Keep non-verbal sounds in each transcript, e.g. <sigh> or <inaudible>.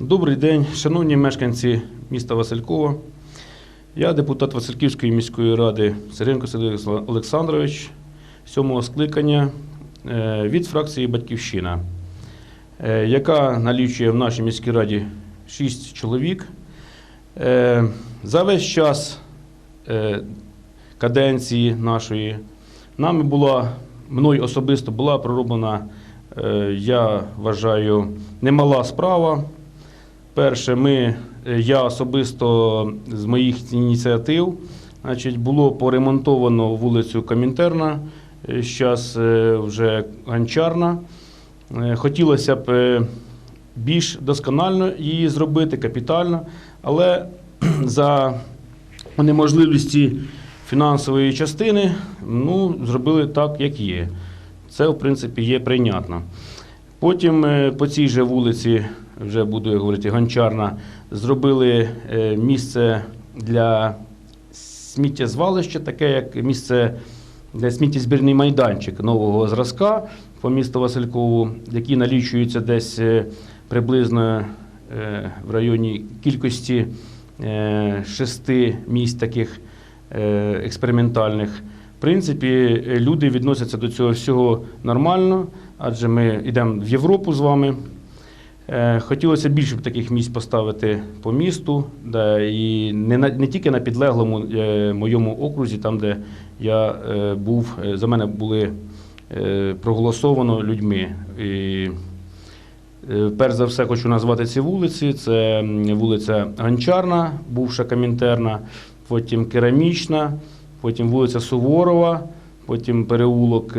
Добрий день, шановні мешканці міста Василькова. Я депутат Васильківської міської ради Сиренко Сергій Олександрович, сьомого скликання е, від фракції Батьківщина, е, яка налічує в нашій міській раді 6 чоловік. Е, За весь час каденції нашої нами була, мною особисто була пророблена, я вважаю, немала справа. Перше, ми, е, я особисто з моїх ініціатив, значить, було поремонтовано вулицю Комінтерна, зараз вже Гончарна. Е, Хотілося б е, більш досконально її зробити, капітально, але <clears throat> за неможливості фінансової частини ну, зробили так, як є. Це, в принципі, є прийнятно. Потім е, по цій же вулиці, вже буду я говорити, Гончарна, зробили е, місце для сміттєзвалища, таке як місце для сміттєзбірний майданчик нового зразка по місту Василькову, який налічується десь е, приблизно е, в районі кількості шести місць таких експериментальних. В принципі, люди відносяться до цього всього нормально, адже ми йдемо в Європу з вами. Е, Хотілося більше б таких місць поставити по місту, де і не, на, не тільки на підлеглому е, моєму окрузі, там, де я е, був, за мене були проголосовано людьми. І, перш за все хочу назвати ці вулиці. Це вулиця Гончарна, бувша Комінтерна, потім Керамічна, потім вулиця Суворова, потім переулок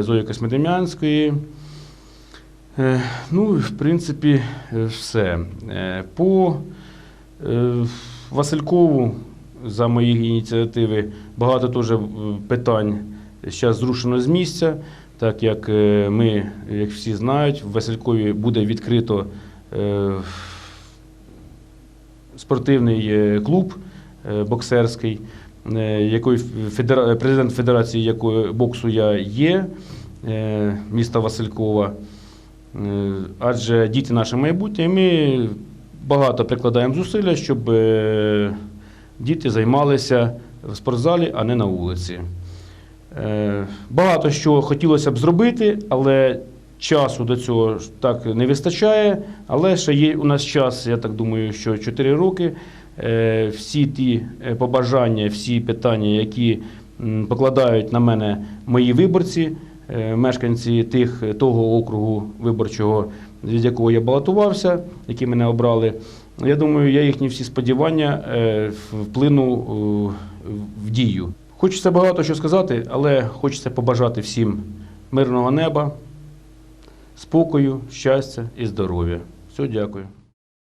Зої Космодем'янської. Е, Ну, в принципі, е, все. Е, По Василькову за мої ініціативи багато теж питань зараз зрушено з місця, так як ми, як всі знають, в Василькові буде відкрито спортивний клуб боксерський, федера- президент Федерації якої боксу я є, міста Василькова. Е, Адже діти наше майбутнє, і ми багато прикладаємо зусилля, щоб е, діти займалися в спортзалі, а не на вулиці. Е, Багато що хотілося б зробити, але часу до цього так не вистачає. Але ще є у нас час, я так думаю, що 4 роки. Всі ті побажання, всі питання, які покладають на мене мої виборці, мешканці тих, того округу виборчого, від якого я балотувався, які мене обрали. Я думаю, я їхні всі сподівання е, вплину е, в дію. Хочеться багато що сказати, але хочеться побажати всім мирного неба, спокою, щастя і здоров'я. Все, дякую.